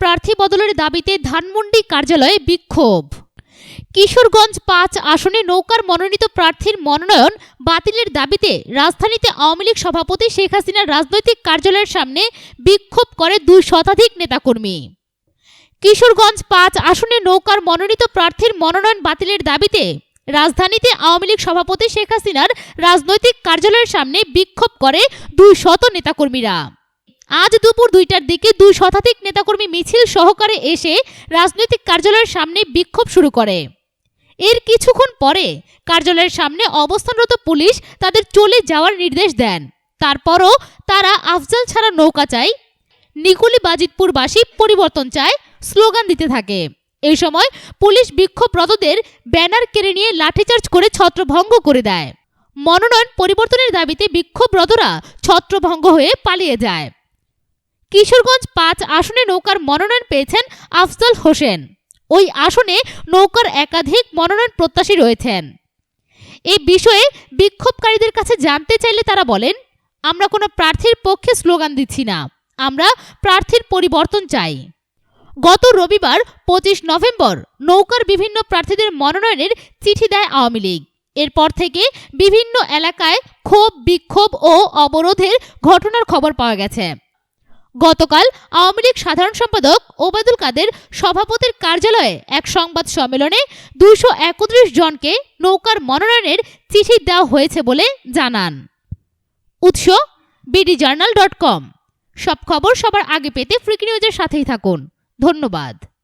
প্রার্থী বদলের দাবিতে ধানমন্ডি কার্যালয়ে বিক্ষোভ। কিশোরগঞ্জ পাঁচ আসনে নৌকার মনোনীত প্রার্থীর মনোনয়ন বাতিলের দাবিতে রাজধানীতে আওয়ামী লীগ সভাপতি শেখ হাসিনার রাজনৈতিক কার্যালয়ের সামনে বিক্ষোভ করে দুই শতাধিক নেতাকর্মী। কিশোরগঞ্জ পাঁচ আসনে নৌকার মনোনীত প্রার্থীর মনোনয়ন বাতিলের দাবিতে রাজধানীতে আওয়ামী লীগ সভাপতি শেখ হাসিনার রাজনৈতিক কার্যালয়ের সামনে বিক্ষোভ করে দুই শত নেতাকর্মীরা। আজ দুপুর দুইটার দিকে দুই শতাধিক নেতাকর্মী মিছিল সহকারে এসে রাজনৈতিক কার্যালয়ের সামনে বিক্ষোভ শুরু করে। এর কিছুক্ষণ পরে কার্যালয়ের সামনে অবস্থানরত পুলিশ তাদের চলে যাওয়ার নির্দেশ দেন। তারপরও তারা আফজাল ছাড়া নৌকা চাই নিকুলি বাজিতপুরবাসী পরিবর্তন চায়, স্লোগান দিতে থাকে। এই সময় পুলিশ বিক্ষোভরতদের ব্যানার কেড়ে নিয়ে লাঠিচার্জ করে ছত্রভঙ্গ করে দেয়। মনোনয়ন পরিবর্তনের দাবিতে বিক্ষোভরতরা ছত্রভঙ্গ হয়ে পালিয়ে যায়। কিশোরগঞ্জ পাঁচ আসনে নৌকার মনোনয়ন পেয়েছেন আফজাল হোসেন। ওই আসনে নৌকার একাধিক মনোনয়ন প্রত্যাশী রয়েছেন। এই বিষয়ে বিক্ষোভকারীদের কাছে জানতে চাইলে তারা বলেন, আমরা কোনো প্রার্থীর পক্ষে স্লোগান দিচ্ছি না, আমরা প্রার্থীর পরিবর্তন চাই। গত রবিবার পঁচিশ নভেম্বর নৌকার বিভিন্ন প্রার্থীদের মনোনয়নের চিঠি দেয় আওয়ামী লীগ। এরপর থেকে বিভিন্ন এলাকায় ক্ষোভ, বিক্ষোভ ও অবরোধের ঘটনার খবর পাওয়া গেছে। গতকাল আওয়ামী লীগ সাধারণ সম্পাদক ওবায়দুল কাদের সভাপতির কার্যালয়ে এক সংবাদ সম্মেলনে দুইশো একত্রিশ জনকে নৌকার মনোনয়নের চিঠি দেওয়া হয়েছে বলে জানান। উৎস বিডি জার্নাল ডট কম। সব খবর সবার আগে পেতে ফ্রিক নিউজের সাথেই থাকুন। ধন্যবাদ।